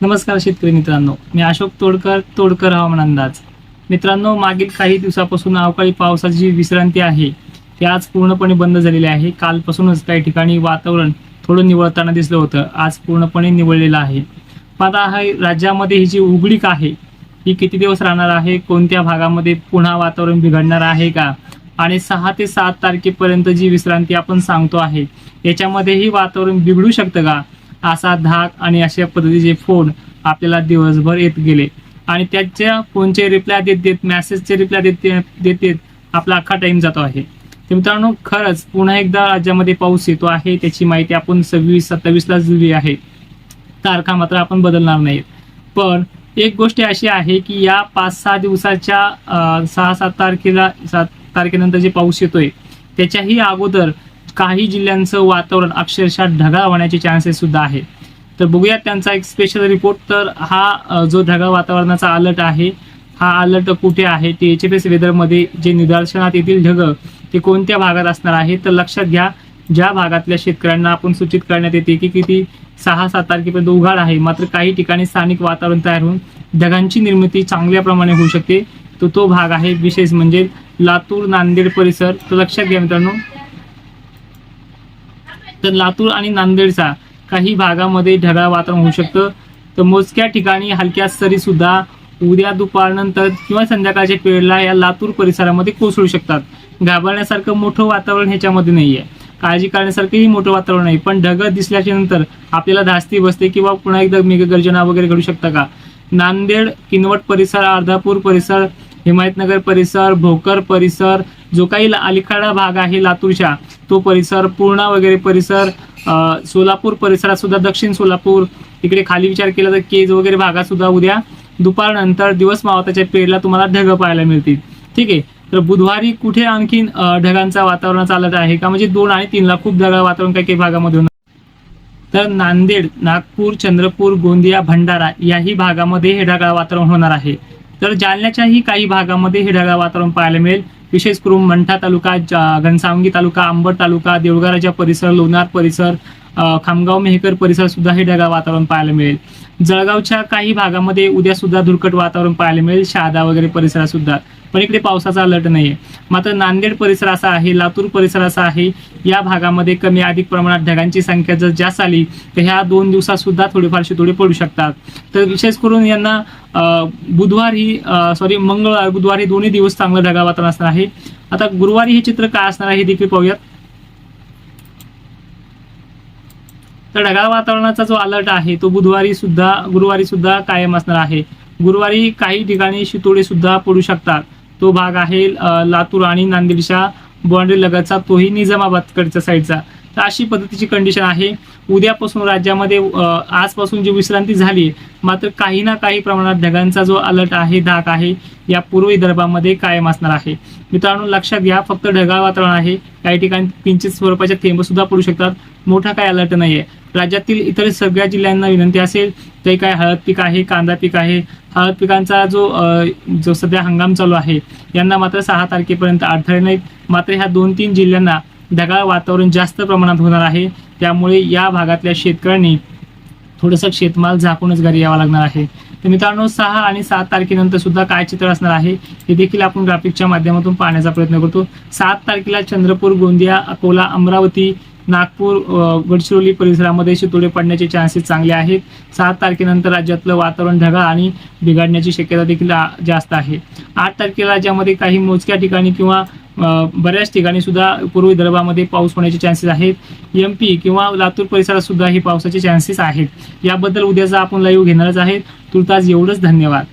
नमस्कार शेतकरी मित्रांनो. मी अशोक तोडकर तोडकर हवामान अंदाज. मित्रांनो मागील काही दिवसापासून अवकाळी पावसाची जी विश्रांती आहे ती आज पूर्णपणे बंद झालेली आहे. कालपासूनच काही ठिकाणी वातावरण थोडं निवळताना दिसलं होतं. आज पूर्णपणे निवळलेलं आहे. आता हा राज्यामध्ये ही जी उघडीक आहे ही किती दिवस राहणार आहे? कोणत्या भागामध्ये पुन्हा वातावरण बिघडणार आहे का? आणि सहा ते सात तारखेपर्यंत जी विश्रांती आपण सांगतो आहे याच्यामध्येही वातावरण बिघडू शकतं का? असा धाक आणि अशा पद्धतीचे फोन आपल्याला दिवसभर येत गेले. आणि त्याच्या फोनचे रिप्लाय देत देत मेसेजचे रिप्लाय देत देत देत आपला अख्खा टाइम जातो आहे. तर मित्रांनो खरंच पुन्हा एकदा राज्यामध्ये पाऊस येतो आहे त्याची माहिती आपण सव्वीस सत्तावीसलाच दिली आहे. तारखा मात्र आपण बदलणार नाहीत. पण एक गोष्ट अशी आहे की या पाच सहा दिवसाच्या सहा सात तारखेला सात तारखेनंतर जे पाऊस येतोय त्याच्याही अगोदर काही जिल्ह्यांचं वातावरण अक्षरशः ढगाळ होण्याचे चान्सेस सुद्धा आहे तर बघूयात त्यांचा एक स्पेशल रिपोर्ट तर हा जो ढगाळ वातावरणाचा अलर्ट आहे हा अलर्ट कुठे आहे? ते एच एफ एस वेदरमध्ये जे निदर्शनात येतील ढग ते कोणत्या भागात असणार आहे? तर लक्षात घ्या ज्या भागातल्या शेतकऱ्यांना आपण सूचित करण्यात येते की किती सहा सात तारखेपर्यंत उघाड आहे. मात्र काही ठिकाणी स्थानिक वातावरण तयार होऊन ढगांची निर्मिती चांगल्या प्रमाणे होऊ शकते. तर तो भाग आहे विशेष म्हणजे लातूर नांदेड परिसर. तर लक्षात घ्या मित्रांनो तर लातूर आणि नांदेडचा काही भागामध्ये ढगाळ वातावरण होऊ शकतं. तर मोजक्या ठिकाणी हलक्या सरी सुद्धा उद्या दुपारनंतर किंवा संध्याकाळच्या वेळेला या लातूर परिसरामध्ये कोसळू शकतात. घाबरण्यासारखं मोठं वातावरण ह्याच्यामध्ये नाहीये. काळजी करण्यासारखंही मोठं वातावरण नाही. पण ढगं दिसल्याच्या नंतर आपल्याला धास्ती बसते किंवा पुन्हा एकदा मेघगर्जना वगैरे घडू शकता का? नांदेड किनवट परिसर अर्धापूर परिसर हिमायतनगर परिसर भोकर परिसर जो काही अलिखाडा भाग आहे लातूरच्या तो परिसर पूर्णा वगैरे परिसर सोलापूर परिसरात सुद्धा दक्षिण सोलापूर इकडे खाली विचार केला तर केज वगैरे भागात सुद्धा उद्या दुपारनंतर दिवस मावताच्या पेरला तुम्हाला ढग पाहायला मिळतील. ठीक आहे? तर बुधवारी कुठे आणखीन ढगांचा वातावरण चालत आहे? का म्हणजे दोन आणि तीनला खूप ढगाळ वातावरण काही काही भागामध्ये होणार? तर नांदेड नागपूर चंद्रपूर गोंदिया भंडारा याही भागामध्ये हे ढगाळ वातावरण होणार आहे. तर जालन्याच्याही काही भागामध्ये हे ढगाळ वातावरण पाहायला मिळेल. विशेष करून मंठा तालुका घनसावंगी तालुका आंबट तालुका देवळगाराजा परिसर लोणार परिसर खामगाव मेहकर परिसर सुद्धा हे ढगाळ वातावरण पाहायला मिळेल. जळगावच्या काही भागामध्ये उद्या सुद्धा धुरकट वातावरण पाहायला मिळेल शहादा वगैरे परिसरात सुद्धा. पण इकडे पावसाचा अलर्ट नाहीये. मात्र नांदेड परिसर असा आहे लातूर परिसर असा आहे या भागामध्ये कमी अधिक प्रमाणात ढगांची संख्या जर जास्त आली तर ह्या दोन दिवसात सुद्धा थोडेफार शितोडे पडू शकतात. तर विशेष करून यांना बुधवार ही सॉरी मंगळवार बुधवार हे दोन्ही दिवस चांगलं ढगाळ वातावरण असणार आहे. आता गुरुवारी हे चित्र काय असणार आहे हे देखील पाहूयात. तर ढगाळ वातावरणाचा जो अलर्ट आहे तो बुधवारी सुद्धा गुरुवारी सुद्धा कायम असणार आहे. गुरुवारी काही ठिकाणी शितोडे सुद्धा पडू शकतात. तो भाग आहे लातूर आणि नांदेडच्या बाँड्री लगतचा. तोही निजामाबादकडच्या साईडचा तर अशी पद्धतीची कंडिशन आहे. उद्यापासून राज्यामध्ये आजपासून जी विश्रांती झाली मात्र काही ना काही प्रमाणात ढगांचा जो अलर्ट आहे धाक आहे या पूर्व विदर्भामध्ये कायम असणार आहे. मित्रांनो लक्षात घ्या फक्त ढगाळ वातावरण आहे. काही ठिकाणी किंचित स्वरूपाच्या थेंब सुद्धा पडू शकतात. मोठा काही अलर्ट नाहीये. राज्यातील इतर सगळ्या जिल्ह्यांना विनंती असेल ते काय हळद पीक आहे कांदा पीक आहे. हळद पिकांचा जो जो सध्या हंगाम चालू आहे यांना मात्र सहा तारखेपर्यंत अडथळे नाहीत. मात्र ह्या दोन तीन जिल्ह्यांना ढगाळ वातावरण जास्त प्रमाणात होणार आहे. त्यामुळे या भागातल्या शेतकऱ्यांनी थोडंसं शेतमाल झाकूनच घरी यावं लागणार आहे. तर मित्रांनो सहा आणि सात तारखेनंतर सुद्धा काय चित्र असणार आहे हे देखील आपण ग्राफिकच्या माध्यमातून पाहण्याचा प्रयत्न करतो. सात तारखेला चंद्रपूर गोंदिया अकोला अमरावती नागपूर गडचिरोली परिसरामध्ये शितोडे पडण्याचे चान्सेस चांगले आहेत. सात तारखेनंतर राज्यातलं वातावरण ढगाळ आणि बिघडण्याची शक्यता देखील जास्त आहे. आठ तारखेला राज्यामध्ये काही मोजक्या ठिकाणी किंवा बऱ्याच ठिकाणी सुद्धा पूर्व विदर्भामध्ये पाऊस होण्याचे चान्सेस आहेत. एम पी किंवा लातूर परिसरात सुद्धा हे पावसाचे चान्सेस आहेत. याबद्दल उद्याचा आपण लाईव्ह घेणारच आहे तुर्तास एवढंच धन्यवाद.